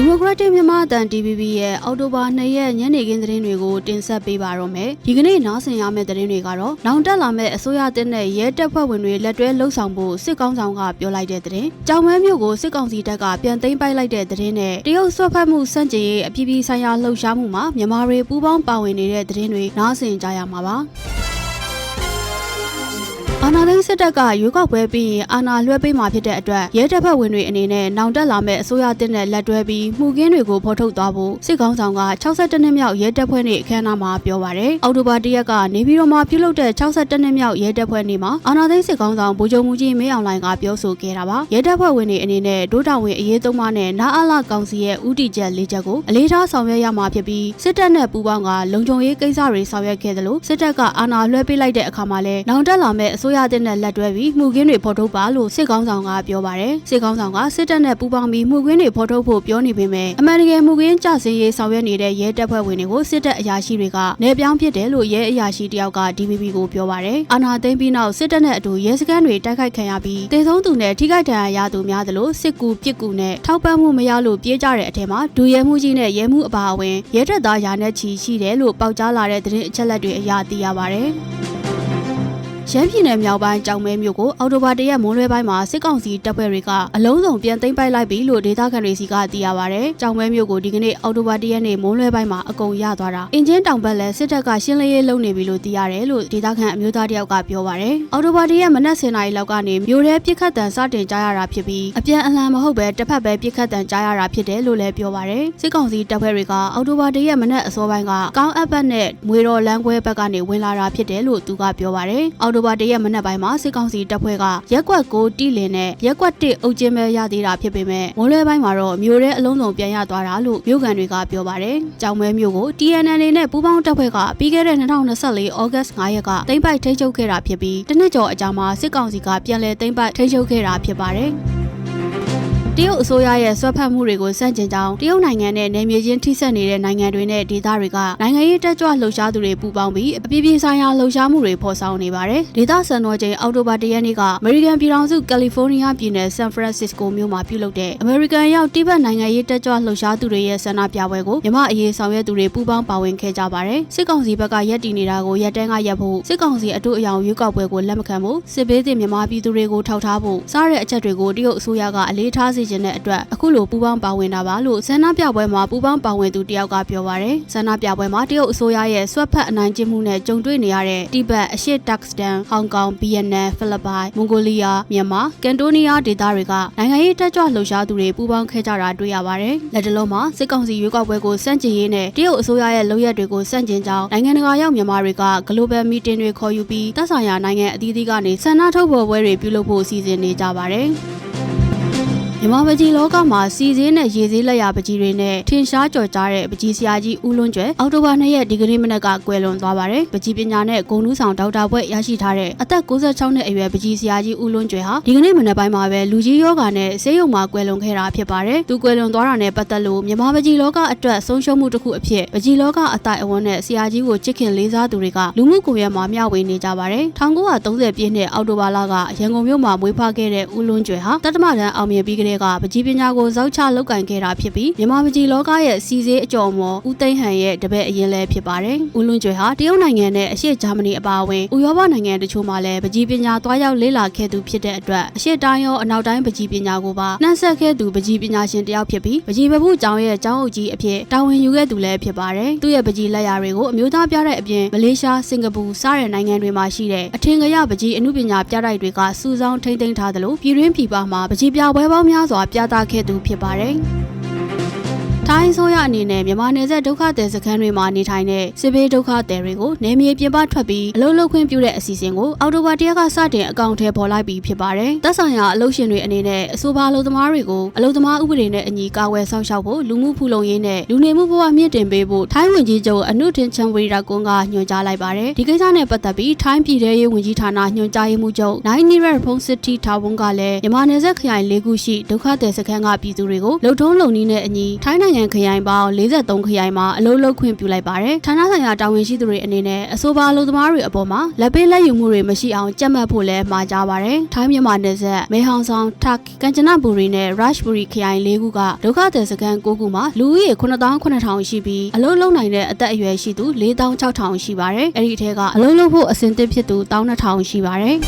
ဒီမိုကရက်တစ်မြန်မာအတန် DVB ရဲ့အောက်တိုဘာ2ရက်ညနေခင်းသတင်းတွေကိုတင်ဆက်ပေးပါတော့မယ်။ဒီကနေ့နားဆင်ရမယ့်သတင်းတွေကတော့နောင်တက်လာမယ့်အစိုးရတက်တဲ့ရဲတပ်ဖွဲ့ဝင်တွေလက်တွဲလှုပ်ဆောင်ဖို့စစ်ကောင်ဆောင်ကပြောလိုက်တဲ့သတင်း။ကြောင်မဲမျိုးကိုစစ်ကောင်စီတပ်ကပြန်သိမ်းပိုက်လိုက်တဲ့သတင်းနဲ့တရုတ်ဆွတ်ဖက်မှုစန့်ကျင်ရေးအပြည်ပြည်ဆိုင်ရာလှုပ်ရှားမှုမှာမြန်မာတွေပူးပေါင်းပါဝင်နေတဲ့သတင်းတွေနားဆင်ကြရမှာပါ။ အာနာသိန်းစစ်တပ်ကရွေးကောက်ပွဲပြီးရင်အာနာလွှဲပေးမှာဖြစ်တဲ့အတွက်ရဲတပ်ဖွဲ့ဝင်တွေအနေနဲ့နောင်တက်လာမဲ့အစိုးရတက်တဲ့လက်တွဲပြီးမှုကင်းတွေကိုဖော်ထုတ်သွားဖို့စစ်ကောင်ဆောင်က62နှစ်မြောက်ရဲတပ်ဖွဲ့နေ့အခမ်းအနားမှာပြောပါရယ်အောက်တိုဘာ၁ရက်ကနေပြည်တော်မှာပြုလုပ်တဲ့62နှစ်မြောက်ရဲတပ်ဖွဲ့နေ့မှာအာနာသိန်းစစ်ကောင်ဆောင်ဗိုလ်ချုပ်မှုကြီးမင်းအောင်လှိုင်ကပြောဆိုခဲ့တာပါရဲတပ်ဖွဲ့ဝင်တွေအနေနဲ့ဒုတာဝန်အရေးသုံးပါးနဲ့နာအလာကောင်စီရဲ့ဥတီချက်၄ချက်ကိုအလေးထားဆောင်ရွက်ရမှာဖြစ်ပြီးစစ်တပ်နဲ့ပူးပေါင်းကလုံခြုံရေးကိစ္စတွေဆောင်ရွက်ခဲ့သလိုစစ်တပ်ကအာဏာလွှဲပေးလိုက်တဲ့အခါမှာလည်းနောင်တက်လာမဲ့အစိုးရတဲ့နဲ့လက်တွဲပြီးမှုကင်းတွေဖော်ထုတ်ပါလို့စစ်ကောင်ဆောင်ကပြောပါတယ်စစ်ကောင်ဆောင်ကစစ်တပ်နဲ့ပူးပေါင်းပြီးမှုကင်းတွေဖော်ထုတ်ဖို့ပြောနေပေမဲ့အမှန်တကယ်မှုကင်းကြဆင်းရေးဆောင်ရွက်နေတဲ့ရဲတပ်ဖွဲ့ဝင်တွေကိုစစ်တပ်အရာရှိတွေကနေပြောင်းဖြစ်တယ်လို့ရဲအရာရှိတယောက်က DVB ကိုပြောပါတယ်အာဏာသိမ်းပြီးနောက်စစ်တပ်နဲ့အတူရဲစခန်းတွေတိုက်ခိုက်ခံရပြီးတေဆုံးသူနဲ့ထိခိုက်ဒဏ်ရာရသူများသလိုစစ်ကူပစ်ကူနဲ့ထောက်ပံ့မှုမရလို့ပြေးကြတဲ့အထက်မှာဒူရဲမှုကြီးနဲ့ရဲမှုအပါအဝင်ရဲတပ်သားယာနဲ့ချီရှိတယ်လို့ပေါက်ကြားလာတဲ့သတင်းအချက်အလက်တွေအရသိရပါတယ် ရမ်းပြည်နယ်မြောက်ပိုင်းကြောင်မဲမြို့ကိုအော်တိုဘာတရက်မွန်းလွဲပိုင်းမှာစစ်ကောင်စီတပ်ဖွဲ့တွေကအလုံးစုံပြန်သိမ်းပိုက်လိုက်ပြီလို့ဒေသခံတွေစီကသိရပါဗျ။ကြောင်မဲမြို့ကိုဒီကနေ့အော်တိုဘာတရက်နေ့မွန်းလွဲပိုင်းမှာအကုန်ရသွားတာ။အင်ဂျင်တောင်ဘက်လည်းစစ်တပ်ကရှင်းလင်းရေးလုပ်နေပြီလို့သိရတယ်လို့ဒေသခံအမျိုးသားတယောက်ကပြောပါဗျ။အော်တိုဘာတရက်မနက်10:00နာရီလောက်ကနေမြို့ထဲပြစ်ခတ်တံစတင်ကြားရတာဖြစ်ပြီးအပြန်အလှန်မဟုတ်ပဲတစ်ဖက်ပဲပြစ်ခတ်တံကြားရတာဖြစ်တယ်လို့လည်းပြောပါဗျ။စစ်ကောင်စီတပ်ဖွဲ့တွေကအော်တိုဘာတရက်မနက်အစောပိုင်းကကောင်းအပ်ဘက်နဲ့မွေတော်လမ်းခွဲဘက်ကနေဝင်လာတာဖြစ်တယ်လို့သူကပြောပါဗျ။အော်တိုဘာတရက်မနက်ပိုင်းမှာစစ်ကောင်စီတပ်ဖွဲ့ကရက်ကွက်ကိုတီလင်နဲ့ရက်ကွက်တစ်အုပ်ချင်းပဲရသေးတာဖြစ်ပေမဲ့မိုးလွဲပိုင်းမှာတော့မြို့ထဲအလုံးစုံပြန်ရသွားတာလို့မြို့ကန်တွေကပြောပါတယ်။ကြောင်မဲမြို့ကို TNN နဲ့ပူးပေါင်းတပ်ဖွဲ့ကပြီးခဲ့တဲ့2024ဩဂတ်9ရက်ကတိမ့်ပိုက်ထိန်းချုပ်ခဲ့တာဖြစ်ပြီးတစ်နှစ်ကျော်အကြာမှာစစ်ကောင်စီကပြန်လည်တိမ့်ပိုက်ထိန်းချုပ်ခဲ့တာဖြစ်ပါတယ်။ တရုတ်အစိုးရရဲ့ဆွဲဖက်မှုတွေကိုစန့်ကျင်ကြောင်းတရုတ်နိုင်ငံနဲ့နယ်မြေချင်းထိစပ်နေတဲ့နိုင်ငံတွေနဲ့ဒေသတွေကနိုင်ငံရေးတက်ကြွလှုပ်ရှားသူတွေပူးပေါင်းပြီးအပြည်ပြည်ဆိုင်ရာလှုပ်ရှားမှုတွေဖော်ဆောင်နေပါတယ်။ဒေသစံတော်ချိန်အောက်တိုဘာ၁ရက်နေ့ကအမေရိကန်ပြည်ထောင်စုကယ်လီဖိုးနီးယားပြည်နယ်ဆန်ဖရန်စစ္စကိုမြို့မှာပြုလုပ်တဲ့အမေရိကန်ရောက်တိဘက်နိုင်ငံရေးတက်ကြွလှုပ်ရှားသူတွေရဲ့ဆန္ဒပြပွဲကိုမြမအရေးဆောင်ရွက်သူတွေပူးပေါင်းပါဝင်ခဲ့ကြပါတယ်။စစ်ကောင်စီဘက်ကရက်တီနေတာကိုရက်တန်းကရက်ဖို့စစ်ကောင်စီအတူအယောင်ရွေးကောက်ပွဲကိုလက်မခံဖို့စစ်ဘေးသင့်မြန်မာပြည်သူတွေကိုထောက်ထားဖို့စတဲ့အချက်တွေကိုတရုတ်အစိုးရကအလေးထားစေခြင်းတဲ့အတွက်အခုလိုပူးပေါင်းပါဝင်တာပါလို့ဆန္ဒပြပွဲမှာပူးပေါင်းပါဝင်သူတယောက်ကပြောပါရယ်ဆန္ဒပြပွဲမှာတရုတ်အစိုးရရဲ့ဆွတ်ဖက်အနိုင်ကျင့်မှုနဲ့ကြုံတွေ့နေရတဲ့တိဘက်အရှေ့တက်စတန်ဟောင်ကောင်ဗီယက်နမ်ဖိလစ်ပိုင်မွန်ဂိုလီးယားမြန်မာကန်တိုနီးယားဒေသတွေကနိုင်ငံရေးတက်ကြွလှုပ်ရှားသူတွေပူးပေါင်းခဲ့ကြတာတွေ့ရပါတယ်လက်တလုံးမှာစစ်ကောင်စီရွေးကောက်ပွဲကိုစန့်ကျင်ရေးနဲ့တရုတ်အစိုးရရဲ့လုပ်ရက်တွေကိုစန့်ကျင်ကြောင်းနိုင်ငံတကာရောက်မြန်မာတွေက global meeting တွေခေါ်ယူပြီးသက်ဆိုင်ရာနိုင်ငံအသီးသီးကနေဆန္ဒထုတ်ဖော်ပွဲတွေပြုလုပ်ဖို့စီစဉ်နေကြပါတယ် မြန်မာပကြီးလောကမှာစီစင်းနဲ့ရေစည်းလက်ရာပကြီးတွေနဲ့ထင်ရှားကြော်ကြားတဲ့ပကြီးဆရာကြီးဦးလွန်းကျွဲအောက်တိုဘာ2ရက်ဒီကနေ့မနက်ကကွယ်လွန်သွားပါတယ်။ပကြီးပညာနဲ့ဂုဏ်ထူးဆောင်ဒေါက်တာဘွဲ့ရရှိထားတဲ့အသက်66နှစ်အရွယ်ပကြီးဆရာကြီးဦးလွန်းကျွဲဟာဒီကနေ့မနက်ပိုင်းမှာပဲလူကြီးယောဂါနဲ့ဆေးရုံမှာကွယ်လွန်ခဲ့တာဖြစ်ပါတယ်။သူကွယ်လွန်သွားတာနဲ့ပတ်သက်လို့မြန်မာပကြီးလောကအတွက်ဆုံးရှုံးမှုတစ်ခုအဖြစ်ပကြီးလောကအတိုင်အဝန်းနဲ့ဆရာကြီးကိုချစ်ခင်လေးစားသူတွေကလူမှုကွန်ရက်မှာမျှဝေနေကြပါတယ်။1930ပြည့်နှစ်အောက်တိုဘာလကရန်ကုန်မြို့မှာမွေးဖွားခဲ့တဲ့ဦးလွန်းကျွဲဟာတတ္တမတန်းအောင်မြင်ပြီးကတည်းကပကြီးပညာကိုဇောက်ချလောက်ကင်ခဲ့တာဖြစ်ပြီးမြန်မာပကြီးလောကရဲ့စီစေးအကျော်မော်ဦးသိန်းဟန်ရဲ့တပည့်အရင်လဲဖြစ်ပါတယ်။ဦးလွန်ကျွဲဟာတရုတ်နိုင်ငံနဲ့အရှေ့ဂျာမနီအပါအဝင်ဥရောပနိုင်ငံတချို့မှာလည်းပကြီးပညာသွားရောက်လေ့လာခဲ့သူဖြစ်တဲ့အတွက်အရှေ့တိုင်းရောအနောက်တိုင်းပကြီးပညာကိုပါနှံ့ဆက်ခဲ့သူပကြီးပညာရှင်တယောက်ဖြစ်ပြီးပကြီးပပုကျောင်းရဲ့ကျောင်းအုပ်ကြီးအဖြစ်တာဝန်ယူခဲ့သူလည်းဖြစ်ပါတယ်။သူ့ရဲ့ပကြီးလက်ရာတွေကိုအမျိုးသားပြတဲ့အပြင်မလေးရှားစင်ကာပူစတဲ့နိုင်ငံတွေမှာရှိတဲ့အထင်ကရပကြီးအမှုပညာပြတိုက်တွေကစူးစောင်းထိမ့်သိမ်းထားသလိုပြည်တွင်းပြည်ပမှာပကြီးပြပွဲပေါင်းများစွာပြသခဲ့သူဖြစ်ပါတယ်။ ထိုင်းဆိုရအနေနဲ့မြန်မာနယ်စပ်ဒုက္ခသည်စခန်းတွေမှာနေထိုင်တဲ့စစ်ဘေးဒုက္ခသည်တွေကိုနေမြေပြင်ပထွက်ပြီးအလုပ်လုပ်ခွင့်ပြုတဲ့အစီအစဉ်ကိုအော်တိုဘာတရက်ကစတင်အကောင့်ထဲပေါ်လိုက်ပြီးဖြစ်ပါတယ်။သက်ဆိုင်ရာအလုပ်ရှင်တွေအနေနဲ့အဆိုပါအလုပ်သမားတွေကိုအလုပ်သမားဥပဒေနဲ့အညီကာကွယ်စောင့်ရှောက်ဖို့လူမှုဖူလုံရေးနဲ့လူနေမှုဘဝမြင့်တင်ပေးဖို့ထိုင်းဝန်ကြီးချုပ်အနုတင်ချန်ဝီရာကွန်ကညွှန်ကြားလိုက်ပါတယ်။ဒီကိစ္စနဲ့ပတ်သက်ပြီးထိုင်းပြည်ထရေးဝန်ကြီးဌာနညွှန်ကြားရေးမှူးချုပ်နိုင်နီရက်ဖုန်စစ်တီတာဝန်ကလည်းမြန်မာနယ်စပ်ခရိုင်၄ခုရှိဒုက္ခသည်စခန်းကပြည်သူတွေကိုလုံထုံးလုံနည်းနဲ့အညီထိုင်းနိုင်ငံနိုင်ငံခရိုင်ပေါင်း43ခရိုင်မှာအလုပ်လုပ်ခွင့်ပြုလိုက်ပါတယ်ဌာနဆိုင်ရာတာဝန်ရှိသူတွေအနေနဲ့အဆိုပါအလုပ်သမားတွေအပေါ်မှာလက်ပေးလက်ယူမှုတွေမရှိအောင်ကြက်မှတ်ဖို့လည်းမှာကြားပါတယ်ထိုင်းမြန်မာနယ်စပ်မဲဟောင်ဆောင်တာကင်ချနဘူရီနဲ့ rush ဘူရီခရိုင်၄ခုကဒုက္ခသည်စခန်း9ခုမှာလူဦးရေ9800ရှိပြီးအလုပ်လုပ်နိုင်တဲ့အသက်အရွယ်ရှိသူ4600ရှိပါတယ်အဲ့ဒီအထက်ကအလုပ်လုပ်ဖို့အဆင်သင့်ဖြစ်သူ12000ရှိပါတယ်